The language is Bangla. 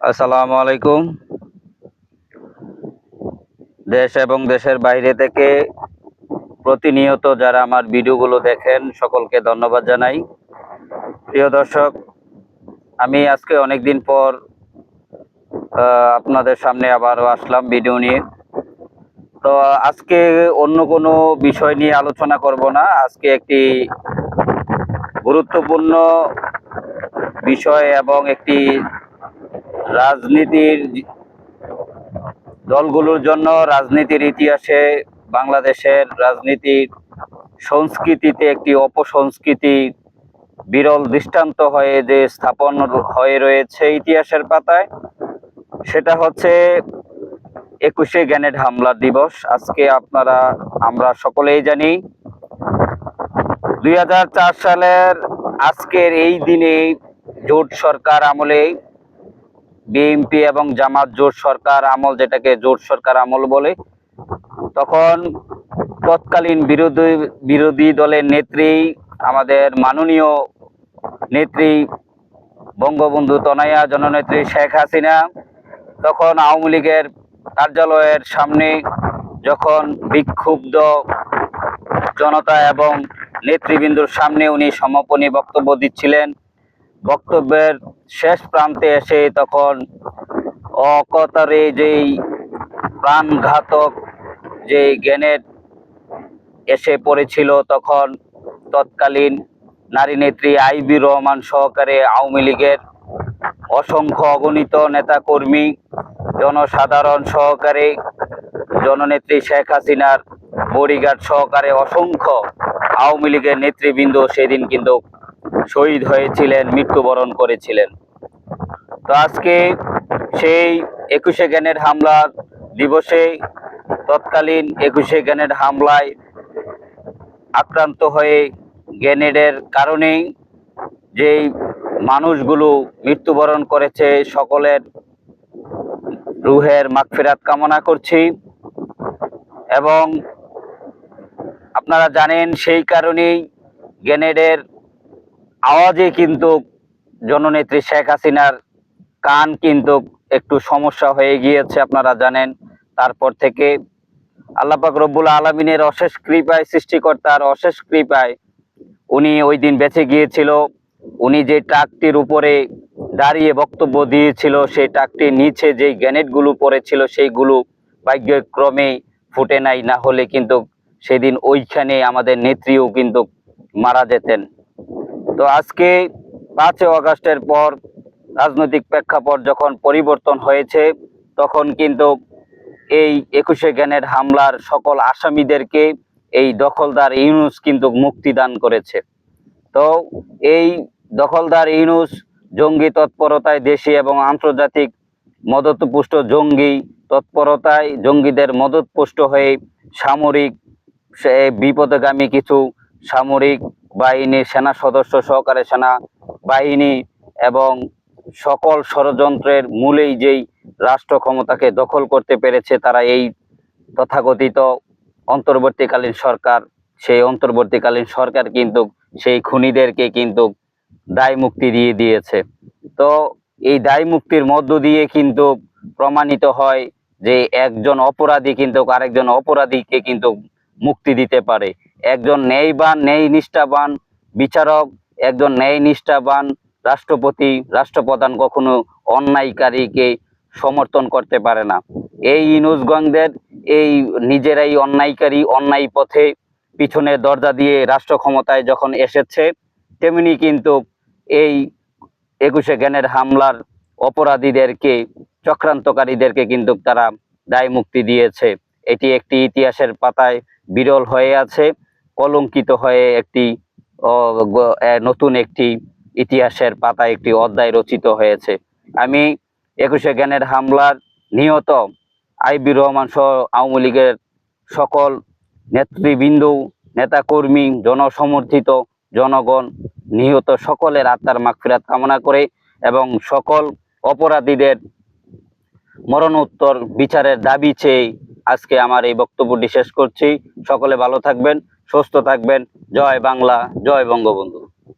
আসসালামু আলাইকুম। দেশ এবং দেশের বাইরে থেকে প্রতিনিয়ত যারা আমার ভিডিওগুলো দেখেন, সকলকে ধন্যবাদ জানাই। প্রিয় দর্শক, আমি আজকে অনেক দিন পর আপনাদের সামনে আবারও আসলাম ভিডিও নিয়ে। তো আজকে অন্য কোনো বিষয় নিয়ে আলোচনা করব না। আজকে একটি গুরুত্বপূর্ণ বিষয় এবং একটি রাজনীতির দলগুলোর জন্য রাজনীতির ইতিহাসে বাংলাদেশের রাজনীতির সংস্কৃতিতে একটি অপসংস্কৃতি বিরল দৃষ্টান্ত হয়ে যে স্থাপন হয়ে রয়েছে ইতিহাসের পাতায়, সেটা হচ্ছে একুশে গ্যানেট হামলা দিবস। আজকে আপনারা, আমরা সকলেই জানি, দুই হাজার চার সালের আজকের এই দিনে জোট সরকার আমলে বিএনপি এবং জামাত জোট সরকার আমল যেটাকে জোট সরকার আমল বলে, তখন তৎকালীন বিরোধী বিরোধী দলের নেত্রী, আমাদের মাননীয় নেত্রী বঙ্গবন্ধু তনয়া, জননেত্রী শেখ হাসিনা, তখন আওয়ামী লীগের কার্যালয়ের সামনে যখন বিক্ষুব্ধ জনতা এবং নেতৃবৃন্দুর সামনে উনি সমাপনী বক্তব্য দিচ্ছিলেন বক্তব্যের শেষ প্রান্তে এসে তখন অকতারে যেই প্রাণঘাতক যে জ্ঞানের এসে পড়েছিল, তখন তৎকালীন নারী নেত্রী আইবি রহমান সহকারে আওয়ামী লীগের অসংখ্য অগণিত নেতাকর্মী, জনসাধারণ সহকারে, জননেত্রী শেখ হাসিনার বডিগার্ড সহকারে অসংখ্য আওয়ামী লীগের নেতৃবৃন্দ সেদিন কিন্তু শহীদ হয়েছিলেন, মৃত্যুবরণ করেছিলেন। তো আজকে সেই একুশে জ্ঞানের হামলার দিবসে তৎকালীন একুশে জ্ঞানের হামলায় আক্রান্ত হয়ে গ্রেনেডের কারণেই যেই মানুষগুলো মৃত্যুবরণ করেছে, সকলের রুহের মাগফিরাত কামনা করছি। এবং আপনারা জানেন সেই কারণেই গ্রেনেডের আওয়াজে কিন্তু জননেত্রী শেখ হাসিনার কান কিন্তু একটু সমস্যা হয়ে গিয়েছে, আপনারা জানেন। তারপর থেকে আল্লাপাক রব্বুল আলমিনের অশেষ কৃপায়, সৃষ্টিকর্তার অশেষ কৃপায় উনি ওই দিন বেঁচে গিয়েছিল। উনি যে ট্রাকটির উপরে দাঁড়িয়ে বক্তব্য দিয়েছিল, সেই ট্রাকটির নিচে যেই গ্যানেটগুলো পড়েছিল, সেইগুলো ভাগ্যক্রমে ফুটে নাই, না হলে কিন্তু সেদিন ওইখানে আমাদের নেত্রীও কিন্তু মারা যেতেন। তো আজকে পাঁচই অগাস্টের পর রাজনৈতিক প্রেক্ষাপট যখন পরিবর্তন হয়েছে, তখন কিন্তু এই একুশে জ্ঞানের হামলার সকল আসামিদেরকে এই দখলদার ইউনুস কিন্তু মুক্তি দান করেছে। তো এই দখলদার ইউনুস, জঙ্গি তৎপরতায় দেশি এবং আন্তর্জাতিক মদতপুষ্ট জঙ্গি তৎপরতায় জঙ্গিদের মদতপুষ্ট হয়ে সামরিক বিপদগামী কিছু সামরিক বাহিনীর সেনা সদস্য সহকারে সেনা বাহিনী এবং সকল ষড়যন্ত্রের মূলেই যেই রাষ্ট্র ক্ষমতাকে দখল করতে পেরেছে, তারা এই তথাকথিত অন্তর্বর্তীকালীন সরকার, সেই অন্তর্বর্তীকালীন সরকার কিন্তু সেই খুনিদেরকে কিন্তু দায় মুক্তি দিয়ে দিয়েছে। তো এই দায় মুক্তির মধ্য দিয়ে কিন্তু প্রমাণিত হয় যে একজন অপরাধী কিন্তু আরেকজন অপরাধীকে কিন্তু মুক্তি দিতে পারে। একজন ন্যায়বান ন্যায় নিষ্ঠাবান বিচারক, একজন ন্যায় নিষ্ঠাবান রাষ্ট্রপতি, রাষ্ট্রপ্রধান কখনো অন্যায়কারীকে সমর্থন করতে পারে না। এই ইনুসগঞ্জদের এই নিজেরাই অন্যায়কারী, অন্যায় পথে পিছনে দরজা দিয়ে রাষ্ট্র ক্ষমতায় যখন এসেছে, তেমনি কিন্তু এই একুশে জ্ঞানের হামলার অপরাধীদেরকে, চক্রান্তকারীদেরকে কিন্তু তারা দায় মুক্তি দিয়েছে। এটি একটি ইতিহাসের পাতায় বিরল হয়ে আছে, কলঙ্কিত হয়ে একটি নতুন একটি ইতিহাসের পাতায় একটি অধ্যায় রচিত হয়েছে। আমি একুশে জ্ঞানের হামলার নিহত আইবি রহমান সহ আওয়ামী লীগের সকল নেতৃবৃন্দ, নেতাকর্মী, জনসমর্থিত জনগণ, নিহত সকলের আত্মার মাগফিরাত কামনা করে এবং সকল অপরাধীদের মরণোত্তর বিচারের দাবি চেয়ে আজকে আমার এই বক্তব্যটি শেষ করছি। সকলে ভালো থাকবেন, সুস্থ থাকবেন। জয় বাংলা, জয় বঙ্গবন্ধু।